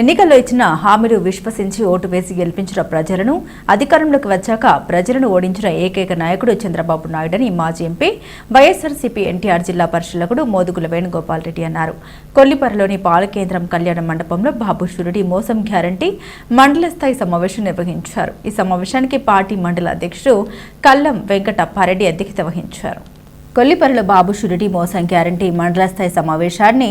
ఎన్నికల్లో ఇచ్చిన హామీలు విశ్వసించి ఓటు వేసి గెలిపించిన ప్రజలను అధికారంలోకి వచ్చాక ప్రజలను ఓడించిన ఏకైక నాయకుడు చంద్రబాబు నాయుడని మాజీ ఎంపీ వైఎస్ఆర్సీపీ ఎన్టీఆర్ జిల్లా పరిశీలకుడు మోదుగుల వేణుగోపాల్ రెడ్డి అన్నారు. కొల్లిపరలోని పాలకేంద్రం కళ్యాణ మండపంలో బాబు షురుడి మోసం గ్యారంటీ మండల స్థాయి సమావేశం నిర్వహించారు. ఈ సమావేశానికి పార్టీ మండల అధ్యక్షుడు కల్లం వెంకటప్పారెడ్డి అధ్యక్షత వహించారు. కొల్లిపరలో బాబు షురిటీ మోసం గ్యారంటీ మండల స్థాయి సమావేశాన్ని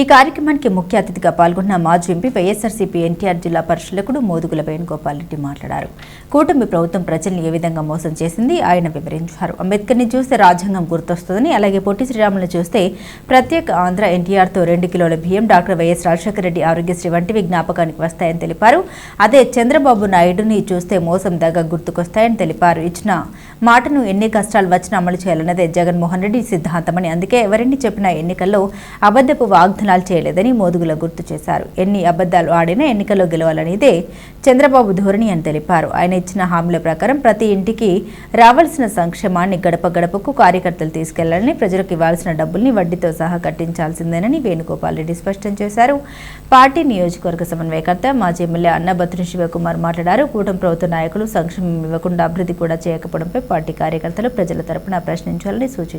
ఈ కార్యక్రమానికి ముఖ్య అతిథిగా పాల్గొన్న మాజీ ఎంపీ వైఎస్ఆర్సీపీ ఎన్టీఆర్ జిల్లా పరిశీలకుడు మోదుగుల వేణుగోపాల్ రెడ్డి మాట్లాడారు. కూటమి ప్రభుత్వం ప్రజల్ని ఏ విధంగా మోసం చేసింది ఆయన వివరించారు. అంబేద్కర్ని చూస్తే రాజ్యాంగం గుర్తొస్తుందని అలాగే పొట్టి శ్రీరాములను చూస్తే ప్రత్యేక ఆంధ్ర ఎన్టీఆర్తో రెండు కిలోల బియ్యం doctor Y S Rajasekhara Reddy Aarogyasri వంటివి జ్ఞాపకానికి వస్తాయని తెలిపారు. అదే చంద్రబాబు నాయుడుని చూస్తే మోసం దగ్గ గుర్తుకొస్తాయని తెలిపారు. ఇచ్చిన మాటను ఎన్ని కష్టాలు వచ్చినా అమలు చేయాలన్నదే జగన్ జగన్మోహన్ రెడ్డి సిద్ధాంతమని. అందుకే ఎవరిని చెప్పినా ఎన్నికల్లో అబద్ధపు వాగ్దానాలు చేయలేదని మోదుగుల గుర్తు చేశారు. ఎన్ని అబద్ధాలు ఆడినా ఎన్నికల్లో గెలవాలనేదే చంద్రబాబు ధోరణి అని తెలిపారు. ఆయన ఇచ్చిన హామీల ప్రకారం ప్రతి ఇంటికి రావాల్సిన సంక్షేమాన్ని గడప గడపకు కార్యకర్తలు తీసుకెళ్ళాలని ప్రజలకు ఇవ్వాల్సిన డబ్బుల్ని వడ్డీతో సహా కట్టించాల్సిందేనని వేణుగోపాల్ రెడ్డి స్పష్టం చేశారు. పార్టీ నియోజకవర్గ సమన్వయకర్త మాజీ ఎమ్మెల్యే అన్నబత్తుని శివకుమార్ మాట్లాడారు. కూటమి ప్రభుత్వ నాయకులు సంక్షేమం ఇవ్వకుండా అభివృద్ధి కూడా చేయకపోవడంపై పార్టీ కార్యకర్తలు ప్రజల తరపున ప్రశ్నించాలని సూచించారు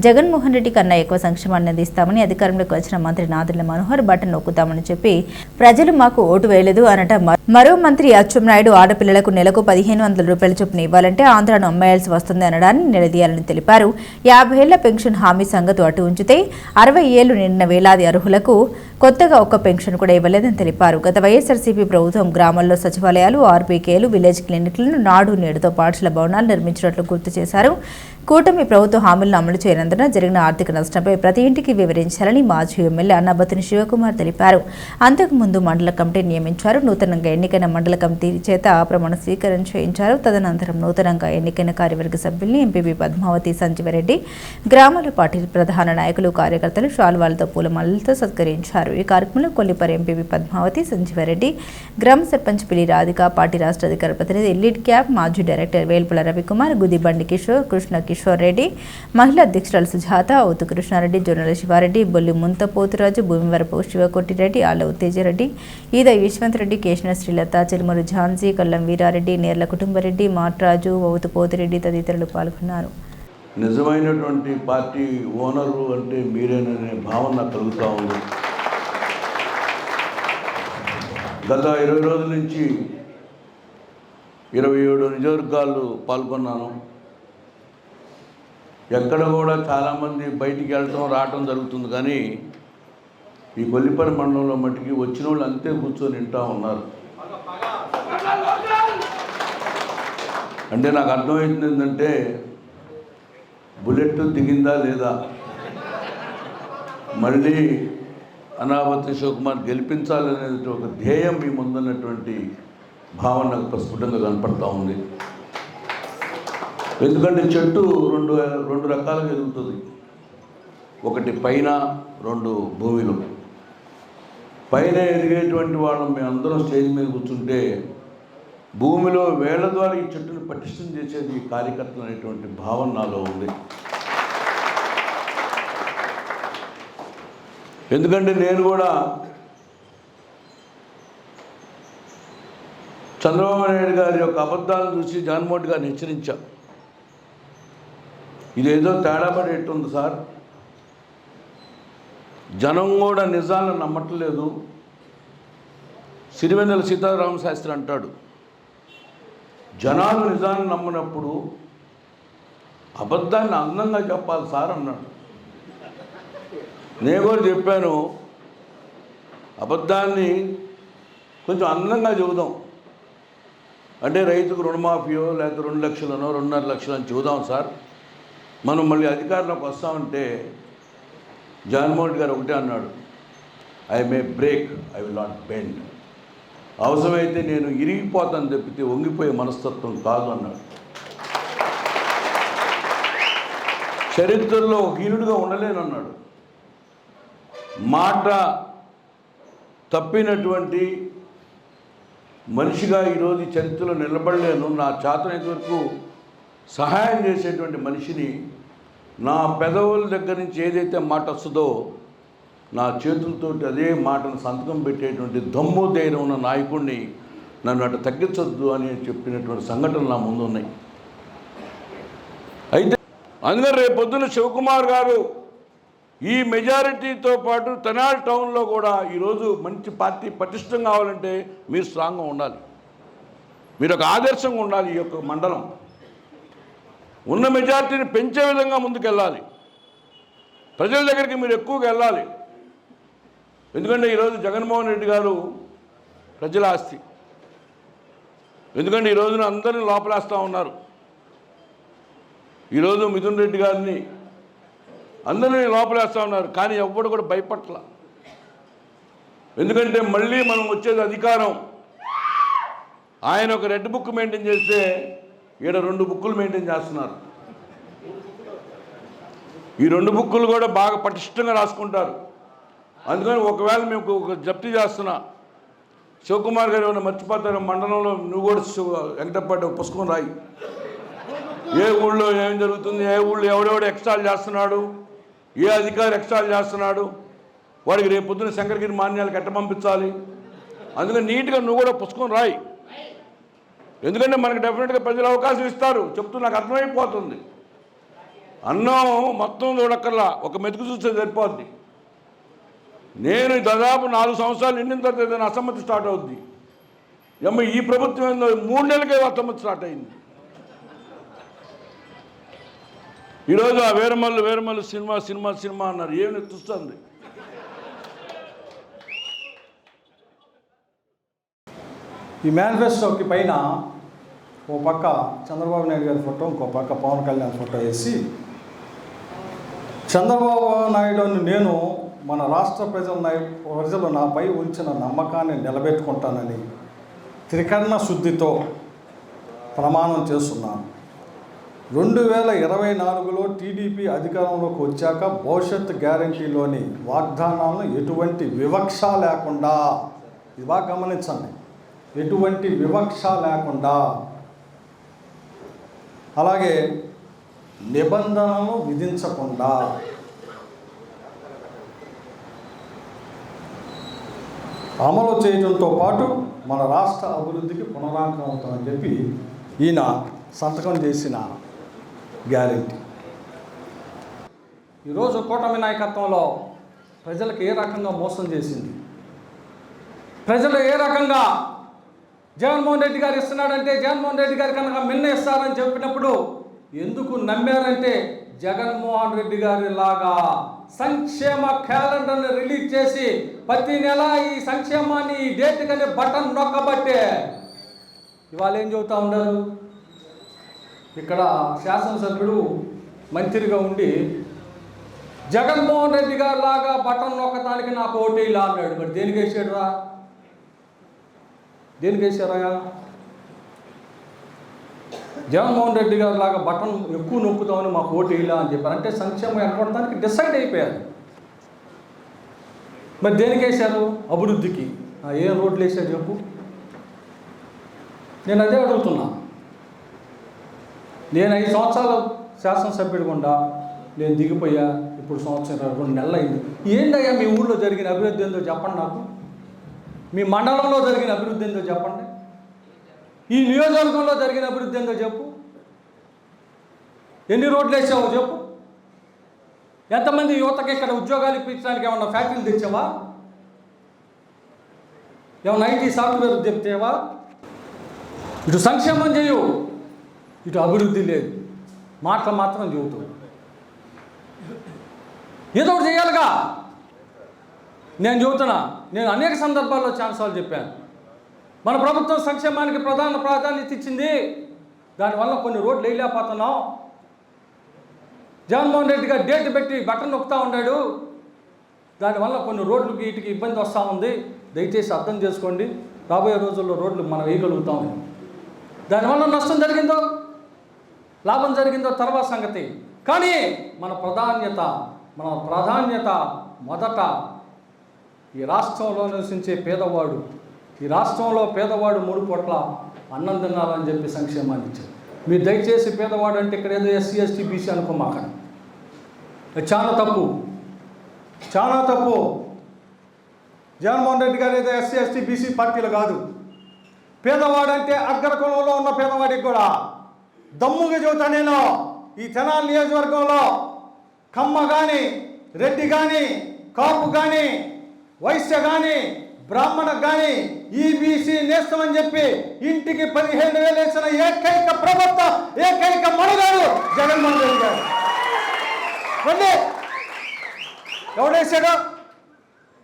జగన్మోహన్ రెడ్డి కన్నా ఎక్కువ సంక్షేమాన్ని అందిస్తామని అధికారంలోకి వచ్చిన మంత్రి నాదుల మనోహర్ బటన్ నొక్కుతామని చెప్పి ప్రజలు మాకు ఓటు వేయలేదు అనట మరో మంత్రి అచ్చెన్నాయుడు ఆడపిల్లలకు నెలకు పదిహేను వందల రూపాయల చొప్పున ఇవ్వాలంటే ఆంధ్రాను అమ్మేయాల్సి వస్తుంది అనడాన్ని నిలదీయాలని తెలిపారు. యాభై ఏళ్ళ పెన్షన్ హామీ సంగతి అటు ఉంచితే అరవై ఏళ్ళు నిండిన వేలాది అర్హులకు కొత్తగా ఒక్క పెన్షన్ కూడా ఇవ్వలేదని తెలిపారు. గత వైఎస్ఆర్సీపీ ప్రభుత్వం గ్రామాల్లో సచివాలయాలు ఆర్బీకేలు విలేజ్ క్లినిక్లను నాడు నేడుతో పాఠశాల భవనాలు నిర్మించినట్లు గుర్తు చేశారు. కూటమి ప్రభుత్వ హామీలను అమలు చేయనందున జరిగిన ఆర్థిక నష్టంపై ప్రతి ఇంటికి వివరించాలని మాజీ ఎమ్మెల్యే అన్నబతిని శివకుమార్ తెలిపారు. అంతకుముందు మండల కమిటీ నియమించారు. నూతనంగా ఎన్నికైన మండల కమిటీ చేత ప్రమాణ స్వీకారం చేయించారు. తదనంతరం నూతనంగా ఎన్నికైన కార్యవర్గ సభ్యుల్ని ఎంపీపీ పద్మావతి సంజీవరెడ్డి గ్రామాల పార్టీ ప్రధాన నాయకులు కార్యకర్తలు శాల్వాలతో పూలమాలలతో సత్కరించారు. ఈ కార్యక్రమంలో కొల్లిపరి ఎంపీపీ పద్మావతి సంజీవరెడ్డి గ్రామ సర్పంచ్ పిల్లి రాధిక పార్టీ రాష్ట్ర అధికార ప్రతినిధి లీడ్ క్యాబ్ మాజీ డైరెక్టర్ వేల్పుల రవికుమార్ గుదిబండి కిషోర్ కృష్ణ కిషోర్ రెడ్డి మహిళా అధ్యక్షురాలు సుజాత ఔతు కృష్ణారెడ్డి జొన్నల శివారెడ్డి బొల్లి ముంత పోతురాజు భూమివరపు శివకొట్టిరెడ్డి ఆలవు తేజరెడ్డి ఈద యశ్వంత్ రెడ్డి కేశన శ్రీలత చిలుమూరు ఝాన్సీ కల్లం వీరారెడ్డి నేర్ల కుటుంబరెడ్డి మాట్రాజు ఔతు పోతిరెడ్డి తదితరులు పాల్గొన్నారు. నిజమైనటువంటి పార్టీ ఓనరు అంటే మీరేననే భావన కలుగుతూ ఉంది. గత ఇరవై రోజుల నుంచి ఇరవై ఏడు నియోజకవర్గాలు పాల్గొన్నాను. ఎక్కడ కూడా చాలామంది బయటికి వెళ్ళటం రావటం జరుగుతుంది కానీ ఈ కొల్లిపల్లి మండలంలో మట్టికి వచ్చిన వాళ్ళు అంతే కూర్చొని వింటూ ఉన్నారు. అంటే నాకు అర్థమవుతుంది ఏంటంటే బుల్లెట్ దిగిందా లేదా? మళ్ళీ అనావతి శివకుమార్ గెలిపించాలనేది ఒక ధ్యేయం మీ ముందున్నటువంటి భావన నాకు ప్రస్ఫుటంగా కనపడతా ఉంది. ఎందుకంటే చెట్టు రెండు రెండు రకాలుగా ఎదుగుతుంది. ఒకటి పైన రెండు భూమిలో. పైన ఎదిగేటువంటి వాళ్ళం మేము అందరం స్టేజ్ మీద కూర్చుంటే భూమిలో వేళ్ళ ద్వారా ఈ చెట్టును పటిష్టం చేసేది ఈ కార్యకర్తలు అనేటువంటి భావన నాలో ఉంది. ఎందుకంటే నేను కూడా చంద్రబాబు నాయుడు గారి యొక్క అబద్ధాలను చూసి జగన్మోహన్ గారిని హెచ్చరించా. ఇదేదో తేడా పడేట్టుంది సార్. జనం కూడా నిజాలను నమ్మట్లేదు. సిరివెన్నెల సీతారామ శాస్త్రి అంటాడు జనాలు నిజాన్ని నమ్మినప్పుడు అబద్ధాన్ని అందంగా చెప్పాలి సార్ అన్నాడు. నేను కూడా చెప్పాను అబద్ధాన్ని కొంచెం అందంగా చెబుదాం. అంటే రైతుకు రుణమాఫీయో లేకపోతే రెండు లక్షలనో రెండున్నర లక్షలు అని చెబుదాం సార్. మనం మళ్ళీ అధికారంలోకి వస్తామంటే జగన్మోహన్ గారు ఒకటే అన్నాడు I may break I will not bend అవసరమైతే నేను ఇరిగిపోతాను తప్పితే వంగిపోయే మనస్తత్వం కాదు అన్నాడు. చరిత్రలో హీనుడిగా ఉండలేనన్నాడు. మాట తప్పినటువంటి మనిషిగా ఈరోజు చరిత్రలో నిలబడలేను. నా చేతనైతే వరకు సహాయం చేసేటువంటి మనిషిని నా పెదవుల దగ్గర నుంచి ఏదైతే మాట వస్తుందో నా చేతులతోటి అదే మాటను సంతకం పెట్టేటువంటి దమ్ము ధైర్యం ఉన్న నాయకుడిని నన్ను అటు తగ్గించొద్దు అని చెప్పినటువంటి సంఘటనలు నా ముందు ఉన్నాయి. అయితే అందుకని రేపు పొద్దున శివకుమార్ గారు ఈ మెజారిటీతో పాటు తెనాలి టౌన్లో కూడా ఈరోజు మంచి పార్టీ పటిష్టం కావాలంటే మీరు స్ట్రాంగ్గా ఉండాలి. మీరు ఒక ఆదర్శంగా ఉండాలి ఈ యొక్క మండలం. ఉన్న మెజారిటీని పెంచే విధంగా ముందుకెళ్ళాలి. ప్రజల దగ్గరికి మీరు ఎక్కువగా వెళ్ళాలి. ఎందుకంటే ఈరోజు జగన్మోహన్ రెడ్డి గారు ప్రజల ఆస్తి. ఎందుకంటే ఈ రోజున అందరిని లోపలేస్తూ ఉన్నారు. ఈరోజు మిథున్ రెడ్డి గారిని అందరినీ లోపలేస్తూ ఉన్నారు కానీ ఎవ్వడు కూడా భయపట్ల ఎందుకంటే మళ్ళీ మనం వచ్చేది అధికారం. ఆయన ఒక రెడ్ బుక్ మెయింటైన్ చేస్తే ఈడ రెండు బుక్కులు మెయింటైన్ చేస్తున్నారు. ఈ రెండు బుక్కులు కూడా బాగా పటిష్టంగా రాసుకుంటారు. అందుకని ఒకవేళ మీకు ఒక జప్తి చేస్తున్నా శివకుమార్ గారు ఏమైనా మర్చిపోతారు మండలంలో నువ్వు కూడా వెంకటపాటి పుస్తకం రాయి. ఏ ఊళ్ళో ఏం జరుగుతుంది? ఏ ఊళ్ళో ఎవడెవడు ఎక్స్టాల్ చేస్తున్నాడు? ఏ అధికారి ఎక్స్టాల్ చేస్తున్నాడు? వాడికి రేపు పొద్దున శంకరగిరి మాన్యాలకు ఎట్ట పంపించాలి? అందుకని నీట్గా నువ్వు కూడా పుస్తకం రాయి. ఎందుకంటే మనకి డెఫినెట్గా ప్రజలు అవకాశం ఇస్తారు. చెప్తూ నాకు అర్థమైపోతుంది. అన్నం మొత్తం చూడక్కర్లా. ఒక మెతుకు చూస్తే సరిపోద్ది. నేను దాదాపు నాలుగు సంవత్సరాలు నిండిన తర్వాత ఏదైనా అసమ్మతి స్టార్ట్ అవుద్ది. ఎమ్మ ఈ ప్రభుత్వం ఏందో మూడు నెలలకే అసమ్మతి స్టార్ట్ అయింది. ఈరోజు ఆ Veeramallu Veeramallu cinema cinema cinema అన్నారు. ఏమి చూస్తుంది ఈ మేనిఫెస్టోకి పైన ఓ పక్క చంద్రబాబు నాయుడు గారి ఫోటో ఇంకో పక్క పవన్ కళ్యాణ్ ఫోటో వేసి చంద్రబాబు నాయుడు నేను మన రాష్ట్ర ప్రజల ప్రజలు నాపై ఉంచిన నమ్మకాన్ని నిలబెట్టుకుంటానని త్రికరణ శుద్ధితో ప్రమాణం చేస్తున్నాను. రెండు వేల ఇరవై నాలుగులో టీడీపీ అధికారంలోకి వచ్చాక భవిష్యత్ గ్యారంటీలోని వాగ్దానాలను ఎటువంటి వివక్ష లేకుండా ఇది బాగా గమనించండి. ఎటువంటి వివక్ష లేకుండా అలాగే నిబంధనలు విధించకుండా అమలు చేయడంతో పాటు మన రాష్ట్ర అభివృద్ధికి పునరాంకం అవుతామని చెప్పి ఈయన సంతకం చేసిన గ్యారెంటీ. ఈరోజు కూటమి నాయకత్వంలో ప్రజలకు ఏ రకంగా మోసం చేసింది? ప్రజలు ఏ రకంగా జగన్మోహన్ రెడ్డి గారు ఇస్తున్నాడంటే జగన్మోహన్ రెడ్డి గారు కనుక మిన్న ఇస్తారని చెప్పినప్పుడు ఎందుకు నమ్మారంటే జగన్మోహన్ రెడ్డి గారి లాగా సంక్షేమ క్యాలెండర్ని రిలీజ్ చేసి ప్రతి నెల ఈ సంక్షేమాన్ని ఈ డేట్ కనే బటన్ నొక్కబట్టే ఇవాళ ఏం చెబుతా ఉన్నారు? ఇక్కడ శాసనసభ్యుడు మంత్రిగా ఉండి జగన్మోహన్ రెడ్డి గారు లాగా బటన్ నొక్కడానికి నాకు ఓటీలా అన్నాడు. మరి దేనికి వేసాడు రా దేనికి వేసారా? జగన్మోహన్ రెడ్డి గారు లాగా బటన్ ఎక్కువ నొక్కుతామని మాకు ఓటు వేయాల అని చెప్పారు. అంటే సంక్షేమం ఎక్కడడానికి డిసైడ్ అయిపోయారు. మరి దేనికి వేశారు? అభివృద్ధికి. ఏ రోడ్లు వేశారు చెప్పు. నేను అదే అడుగుతున్నా. నేను ఐదు సంవత్సరాలు శాసనసభ్యుడు గుండా నేను దిగిపోయా. ఇప్పుడు సంవత్సరం రెండు నెలలు అయింది. ఏంటయ్యా మీ ఊళ్ళో జరిగిన అభివృద్ధి ఏందో చెప్పండి నాకు. మీ మండలంలో జరిగిన అభివృద్ధి ఏందో చెప్పండి. ఈ నియోజకవర్గంలో జరిగిన అభివృద్ధి ఏందో చెప్పు. ఎన్ని రోడ్లు వేసావో చెప్పు. ఎంతమంది యువతకి ఇక్కడ ఉద్యోగాలు ఇప్పించడానికి ఏమన్నా ఫ్యాక్టరీలు తెచ్చావా? ఏమన్నా ఐటీ సాఫ్ట్వేర్ చెప్తేవా ఇటు సంక్షేమం చేయు. ఇటు అభివృద్ధి లేదు. మాటలు మాత్రం చెబుతూ. ఏదో ఒకటి చేయాలిగా. నేను చెబుతున్నా నేను అనేక సందర్భాల్లో ఛాన్సాలు చెప్పాను. మన ప్రభుత్వం సంక్షేమానికి ప్రధాన ప్రాధాన్యత ఇచ్చింది. దానివల్ల కొన్ని రోడ్లు వేయలేకపోతున్నాం. జగన్మోహన్ రెడ్డి గారు డేట్ పెట్టి బటన్ నొక్కుతా ఉన్నాడు. దానివల్ల కొన్ని రోడ్లకి వీటికి ఇబ్బంది వస్తూ ఉంది. దయచేసి అర్థం చేసుకోండి. రాబోయే రోజుల్లో రోడ్లు మనం వేయగలుగుతాం దానివల్ల నష్టం జరిగిందో లాభం జరిగిందో తర్వాత సంగతి. కానీ మన ప్రాధాన్యత మన ప్రాధాన్యత మొదట ఈ రాష్ట్రంలో నివసించే పేదవాడు ఈ రాష్ట్రంలో పేదవాడు మూడు పూట్ల అన్నం తినాలని చెప్పి సంక్షేమాన్ని ఇచ్చారు. మీరు దయచేసి పేదవాడు అంటే ఇక్కడ ఏదో ఎస్సీ ఎస్టీ బీసీ అనుకోమాకండి. చాలా తప్పు. చాలా తప్పు. జగన్మోహన్ రెడ్డి గారు ఏదో ఎస్సీ ఎస్టీ బీసీ పార్టీలు కాదు. పేదవాడంటే అగ్ర కులంలో ఉన్న పేదవాడికి కూడా దమ్ముగా చెబుతా నేను. ఈ తెనాలి నియోజకవర్గంలో కమ్మ కానీ రెడ్డి కానీ కాపు కానీ వైశ్య కానీ బ్రాహ్మణ కానీ ఈబీసీ నేస్తామని చెప్పి ఇంటికి పదిహేను వేలు వేసిన ఏకైక ప్రభుత్వ ఏకైక మనుగాడు జగన్మోహన్ రెడ్డి గారు. రండి ఎవడేసాడు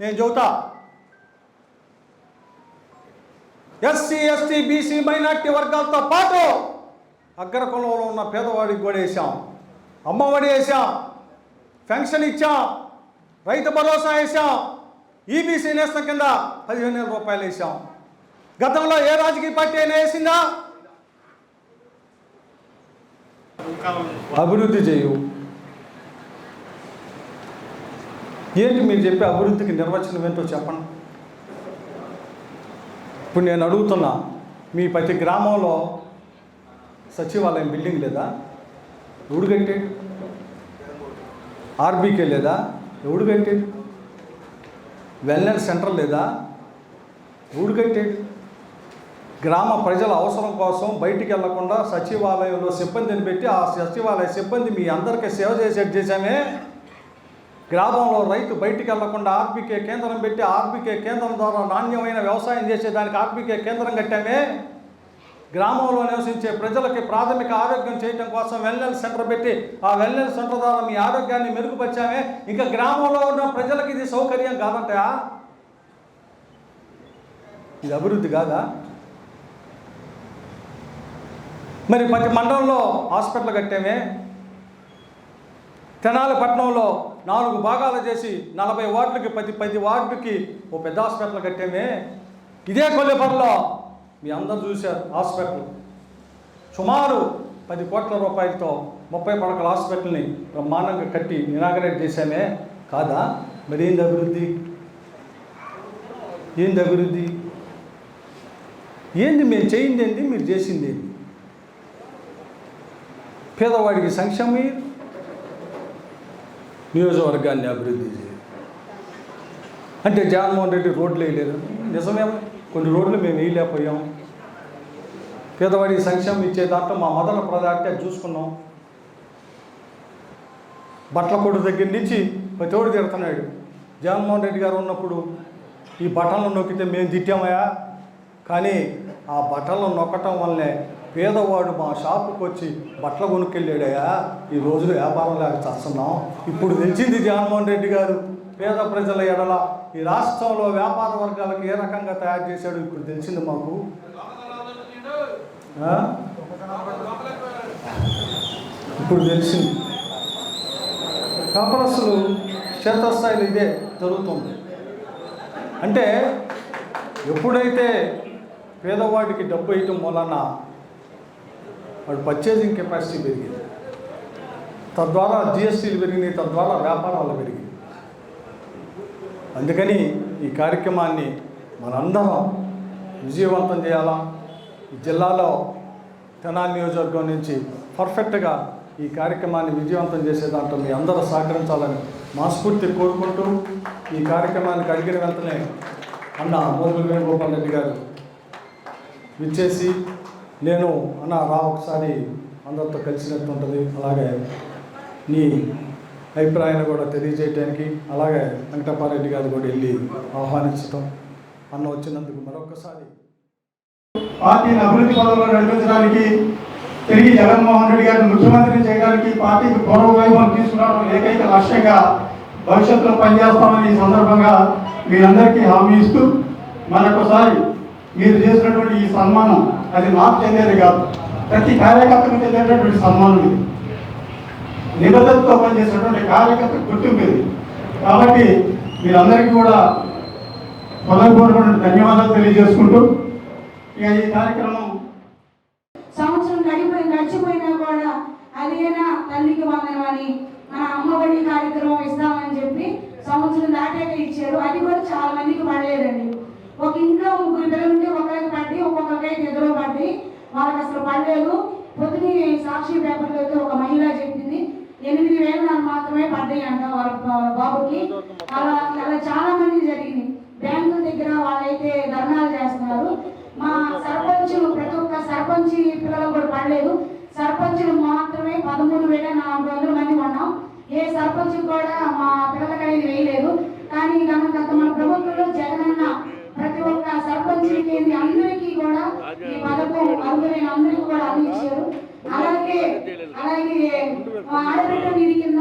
నేను చెబుతా ఎస్సీ ఎస్టీ బీసీ మైనార్టీ వర్గాలతో పాటు అగ్రకులంలో ఉన్న పేదవాడికి కూడా వేసాం అమ్మఒడి వేసాం పెన్షన్ ఇచ్చాం రైతు భరోసా వేసాం ఈబీసీ నేస్తం కింద పదిహేను వేల రూపాయలు వేసాం గతంలో ఏ రాజకీయ పార్టీ అయినా వేసిందా అభివృద్ధి చేయు ఏంటి మీరు చెప్పే అభివృద్ధికి నిర్వచనం ఏంటో చెప్పండి. ఇప్పుడు నేను అడుగుతున్నా మీ ప్రతి గ్రామంలో సచివాలయం బిల్డింగ్ లేదా? ఎవడు కట్టాడు? ఆర్బీకే లేదా? ఎవడు కట్టాడు? వెల్నెస్ సెంటర్ లేదా? ఎవడు కట్టాడు? గ్రామ ప్రజల అవసరం కోసం బయటికి వెళ్ళకుండా సచివాలయంలో సిబ్బందిని పెట్టి ఆ సచివాలయ సిబ్బంది మీ అందరికీ సేవ చేసేట్టు చేశామే గ్రామంలో రైతు బయటికి వెళ్ళకుండా ఆర్బీకే కేంద్రం పెట్టి ఆర్బీకే కేంద్రం ద్వారా నాణ్యమైన వ్యవసాయం చేసేదానికి ఆర్బీకే కేంద్రం కట్టామే. గ్రామంలో నివసించే ప్రజలకి ప్రాథమిక ఆరోగ్యం చేయడం కోసం వెల్నెస్ సెంటర్ పెట్టి ఆ వెల్నెస్ సెంటర్ ద్వారా మీ ఆరోగ్యాన్ని మెరుగుపరిచామే. ఇంకా గ్రామంలో ఉన్న ప్రజలకి ఇది సౌకర్యం కాదంటయా ఇది అభివృద్ధి కాదా? మరి ప్రతి మండలంలో హాస్పిటల్ కట్టామే. తెనాలి పట్టణంలో నాలుగు భాగాలు చేసి నలభై వార్డులకి పది పది వార్డుకి ఓ పెద్ద హాస్పిటల్ కట్టామే. ఇదే కొల్లేపల్లిలో మీ అందరు చూశారు హాస్పిటల్. సుమారు పది కోట్ల రూపాయలతో ముప్పై పడకల హాస్పిటల్ని బ్రహ్మాండంగా కట్టి ఇనాగరేట్ చేశామే. కాదా? మరి ఏంది అభివృద్ధి? ఏంది అభివృద్ధి? ఏంది మేము చేయింది ఏంది? మీరు చేసింది ఏంది? పేదవాడికి సంక్షేమం నియోజకవర్గాన్ని అభివృద్ధి చేయాలి. అంటే జగన్మోహన్ రెడ్డి రోడ్లు వేయలేదు. నిజమే కొన్ని రోడ్లు మేము వేయలేకపోయాం. పేదవాడికి సంక్షేమం ఇచ్చే దాంట్లో మా మొదల ప్రదాటే చూసుకున్నాం. బట్టల కొడు దగ్గర నుంచి ప్రతివాడు తిడుతున్నాడు. జగన్మోహన్ రెడ్డి గారు ఉన్నప్పుడు ఈ బట్టలను నొక్కితే మేము తిట్టామయ్యా. కానీ ఆ బట్టలను నొక్కటం వల్లే పేదవాడు మా షాపుకి వచ్చి బట్టలు కొనుక్కెళ్ళాడయ్యా ఈ రోజు వ్యాపారం లేక చేస్తున్నాం. ఇప్పుడు తెలిసింది జగన్మోహన్ రెడ్డి గారు పేద ప్రజల ఎడల ఈ రాష్ట్రంలో వ్యాపార వర్గాలకు ఏ రకంగా తయారు చేశాడు ఇప్పుడు తెలిసింది మాకు. ఇప్పుడు తెలిసింది. వ్యాపారస్తులు క్షేత్రస్థాయిలో ఇదే జరుగుతుంది. అంటే ఎప్పుడైతే పేదవాడికి డబ్బు వేయటం వలన వాడు పర్చేసింగ్ కెపాసిటీ పెరిగింది. తద్వారా జిఎస్టీలు పెరిగినాయి తద్వారా వ్యాపారాలు పెరిగింది అందుకని ఈ కార్యక్రమాన్ని మనందరం విజయవంతం చేయాలా? ఈ జిల్లాలో తెనాలి నియోజకవర్గం నుంచి పర్ఫెక్ట్గా ఈ కార్యక్రమాన్ని విజయవంతం చేసే దాంట్లో మీ అందరూ సహకరించాలని మనస్ఫూర్తి కోరుకుంటూ ఈ కార్యక్రమానికి అడిగిన వెంటనే అన్న మోదుగుల వేణుగోపాల్ రెడ్డి గారు విచ్చేసి నేను అన్న రా ఒకసారి అందరితో కలిసినట్టు ఉంటుంది. అలాగే నీ అభిప్రాయాన్ని కూడా తెలియజేయడానికి అలాగే వెంకటపారెడ్డి గారు కూడా వెళ్ళి ఆహ్వానించటం. అన్న వచ్చినందుకు మరొకసారి పార్టీని అభివృద్ధి పదంలో నడిపించడానికి తిరిగి జగన్మోహన్ రెడ్డి గారిని ముఖ్యమంత్రిని చేయడానికి పార్టీకి గౌరవ వైభవం తీసుకురావడం ఏకైక లక్ష్యంగా భవిష్యత్తులో పనిచేస్తామని ఈ సందర్భంగా మీరందరికీ హామీ ఇస్తూ మరొకసారి మీరు చేసినటువంటి ఈ సన్మానం అది నాకు చెందేది కాదు. ప్రతి కార్యకర్తకు చెందినటువంటి సన్మానం ఇది. నిబద్ధతతో పనిచేసినటువంటి కార్యకర్త గుర్తింపు ఇది. కాబట్టి మీరందరికీ కూడా పొందకూడటువంటి ధన్యవాదాలు తెలియజేసుకుంటూ ఇక ఈ కార్యక్రమం సంవత్సరం గడిపోయి గడిచిపోయినా కూడా అదేనా తల్లికి వందనమని మన అమ్మఒడి కార్యక్రమం ఇస్తామని చెప్పి సంవత్సరం దాటాక ఇచ్చారు. అది కూడా చాలా మందికి పడలేదండి. ఒక ఇంట్లో ముగ్గురు పిల్లలు ఉంటే ఒకరికి పడి ఒక్కొక్కరికైతే ఎదురు పడి వాళ్ళకి అసలు పడలేదు. పొద్దున సాక్షి పేపర్లో అయితే ఒక మహిళ చెప్పింది ఎనిమిది వేలు నాకు మాత్రమే పడ్డాయి అంట వాళ్ళ బాబుకి. అలా అలా చాలా మంది జరిగింది. బ్యాంకుల దగ్గర వాళ్ళైతే ధర్నాలు చేస్తున్నారు. మా సర్పంచ్ ప్రతి ఒక్క సర్పంచ్ పిల్లలు కూడా పడలేదు. సర్పంచులు మాత్రమే పదమూడు వేల నాలుగు వందల మంది ఉన్నాం. ఏ సర్పంచ్ కూడా మా పిల్లలకి అనేది వేయలేదు. కానీ కనుక మన ప్రభుత్వంలో జగనన్న సర్పంచ్కి అందరికీ కూడా ఈ పథకం అర్హులైన అందరికీ కూడా అందించారు. అలాగే అలాగే ఆడబిడ్డ నిధి కింద